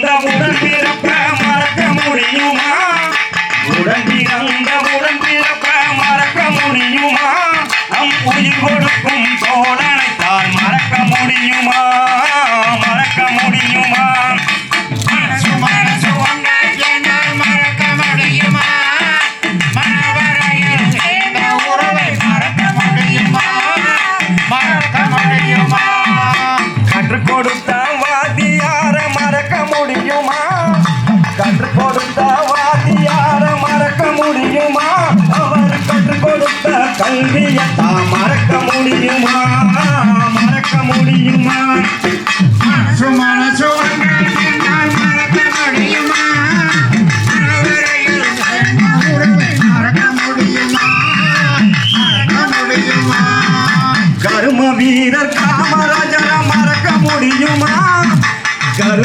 double.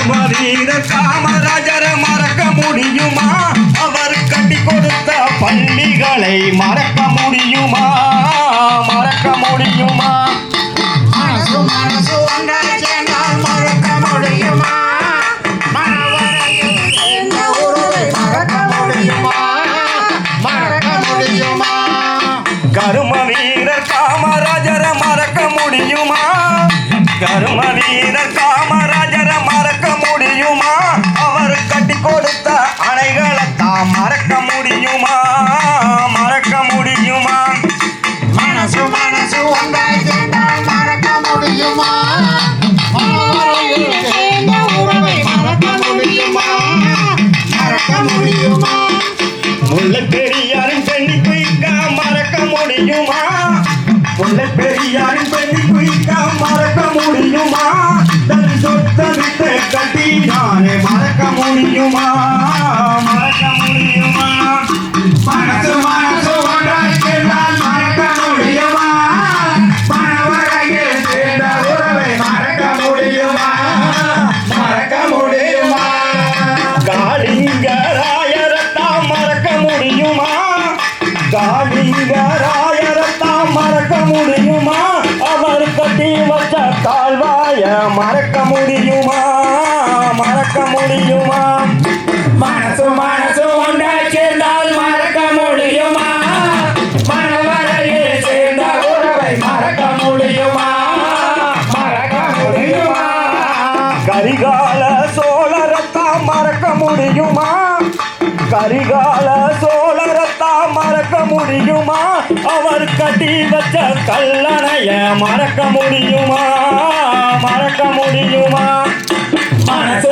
வீர காமராஜரை மறக்க முடியுமா? அவர் கட்டி கொடுத்த பள்ளிகளை மற மறக்க முடியுமா? மறக்க முடியுமா? மனசு மனசு ஒன்றாய் சேர்ந்தால் மறக்க முடியுமா? மறக்க முடியுமா? மறக்க முடியுமா? முல்லை பெரிய கொடுத்த கட்டி நானே மறக்க முடியுமா மறக்க முடியுமா மனசு மனசு ஒன்றாய்க்கெல்லாம் மறக்க முடியுமா மனவரையில் சேர்ந்த உறவை மறக்க முடியுமா மறக்க முடியுமா காளிங்கராயரத்தான் மறக்க முடியுமா காளிங்கராயரத்தான் மறக்க முடியுமா? கட்டி வச்ச தாழ்வாய மறக்க முடியுமா? மறக்க முடியுமா? மனசு மனசு ஒன்றா சேர்ந்தால் மறக்க முடியுமா? மனவரையில் சேர்ந்த உறவை மறக்க முடியுமா? மறக்க முடியுமா? கரிகால சோழரத்தான் மறக்க முடியுமா? கரிகால முடியுமா? அவர் கட்டி வச்ச கல்லணைய மறக்க முடியுமா? மறக்க முடியுமா? மனசு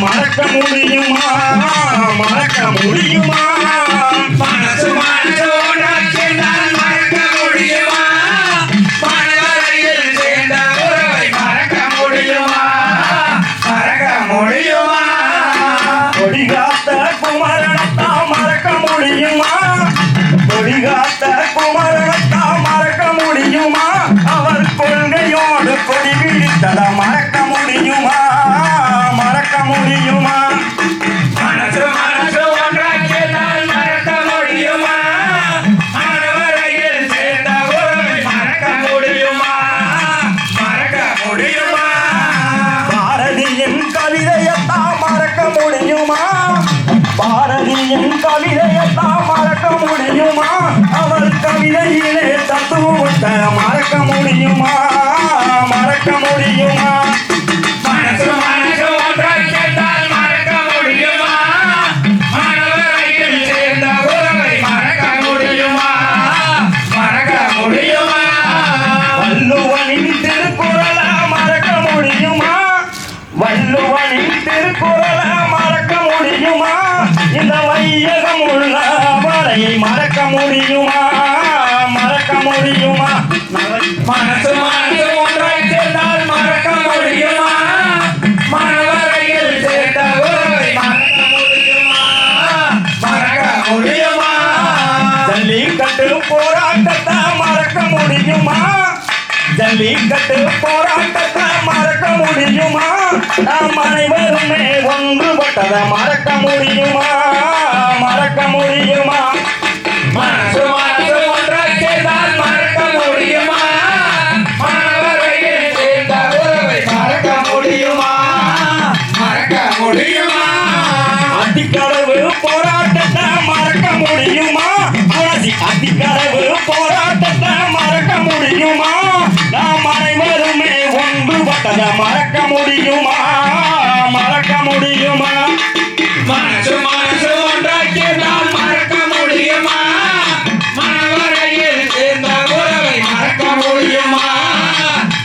மறக்க முடியுமா? மறக்க முடியுமா? அவர் கவிதையிலே விட்ட மறக்க முடியுமா? மறக்க முடியுமா? மனசு முடியுமா மனசு மனசு ஒன்றாய் சேர்ந்தால் மறக்க முடியுமா? மனவரையில் சேர்ந்த உறவை மறக்க முடியுமா? மறக்க முடியுமா ஜல்லிக்கட்டு போராட்டத்தை மறக்க முடியுமா? ஜல்லிக்கட்டு போராட்டத்தை மறக்க முடியுமா? நாம் அனைவருமே ஒன்றுபட்டதை மறக்க முடியுமா? மறக்க முடியுமா? மனசு மன முடியுமா? மறக்க முடியுமா? மனசு மனசு ஒன்றாய் சேர்ந்தால் மறக்க முடியுமா? மனவரையில் சேர்ந்த உறவை மறக்க முடியுமா?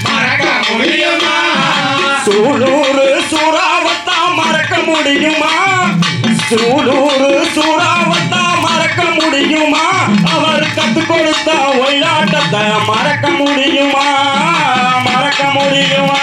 மறக்க முடியுமா? சூலூரு சூறாவத்தா மறக்க முடியுமா? சூலூரு சூறாவத்தா மறக்க முடியுமா? அவர் கத்து கொடுத்த ஒயிலாட்டத்தை மறக்க முடியுமா? மறக்க முடியுமா?